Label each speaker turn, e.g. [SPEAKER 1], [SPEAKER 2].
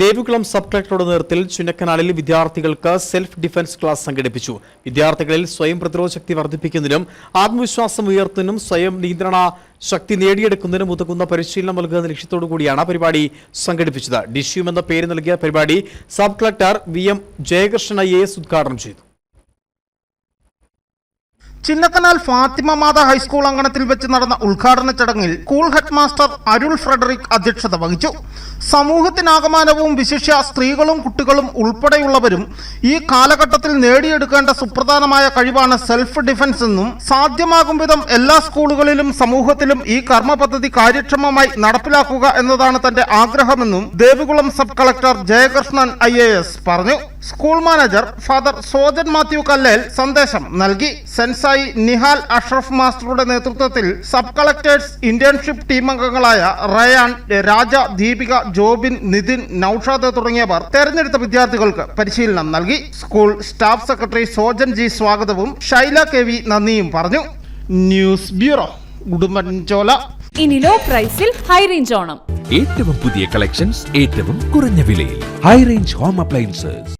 [SPEAKER 1] Devikulam sub കളക്ടറുടെ നേതൃത്വത്തിൽ ചുനക്കനാലിൽ വിദ്യാർത്ഥികൾക്ക് സെൽഫ് ഡിഫൻസ് ക്ലാസ് സംഘടിപ്പിച്ചു. വിദ്യാർത്ഥികളിൽ സ്വയം പ്രതിരോധ ശക്തി വർദ്ധിപ്പിക്കുന്നതിനും ആത്മവിശ്വാസം ഉയർത്തുന്നതിനും സ്വയം നിയന്ത്രണ ശക്തി നേടിയെടുക്കുന്നതിനും ഉതകുന്ന പരിശീലനം നൽകുന്ന ലക്ഷ്യത്തോടു കൂടിയാണ് പരിപാടി സംഘടിപ്പിച്ചത്. ഡിഷ്യൂം എന്ന പേര് നൽകിയ പരിപാടി sub collector V M Jayakrishnan I ഉദ്ഘാടനം ചെയ്തു.
[SPEAKER 2] ചിന്നക്കനാൽ ഫാത്തിമ മാത ഹൈസ്കൂൾ അങ്കണത്തിൽ വെച്ച് നടന്ന ഉദ്ഘാടന ചടങ്ങിൽ school head master Arul Frederick അധ്യക്ഷത വഹിച്ചു. സമൂഹത്തിനാകമാനവും വിശിഷ്യ സ്ത്രീകളും കുട്ടികളും ഉൾപ്പെടെയുള്ളവരും ഈ കാലഘട്ടത്തിൽ നേടിയെടുക്കേണ്ട സുപ്രധാനമായ കഴിവാണ് സെൽഫ് ഡിഫൻസ് എന്നും സാധ്യമാകും വിധം എല്ലാ സ്കൂളുകളിലും സമൂഹത്തിലും ഈ കർമ്മ പദ്ധതി കാര്യക്ഷമമായി നടപ്പിലാക്കുക എന്നതാണ് തന്റെ ആഗ്രഹമെന്നും Devikulam sub collector Jayakrishnan I പറഞ്ഞു. School manager father Sojan Mathew Kallel സന്ദേശം നൽകി. സെൻസായി നിഹാൽ അഷ്റഫ് മാസ്റ്ററുടെ നേതൃത്വത്തിൽ സബ് കളക്ടേഴ്സ് ഇന്റേൺഷിപ്പ് ടീം അംഗങ്ങളായ റയാൻ രാജ ദീപിക ജോബിൻ നിതിൻ നൌഷാദ് തുടങ്ങിയവർ തെരഞ്ഞെടുത്ത വിദ്യാർത്ഥികൾക്ക് പരിശീലനം നൽകി. School staff secretary Sojan G സ്വാഗതവും ഷൈല കെ വി നന്ദിയും പറഞ്ഞു. News bureau Udumbanchola.
[SPEAKER 3] ഇനി ലോ പ്രൈസിൽ ഹൈ റേഞ്ച് ഓണം.
[SPEAKER 4] ഏറ്റവും പുതിയ കളക്ഷൻസ് ഏറ്റവും കുറഞ്ഞ വിലയിൽ. High range home appliances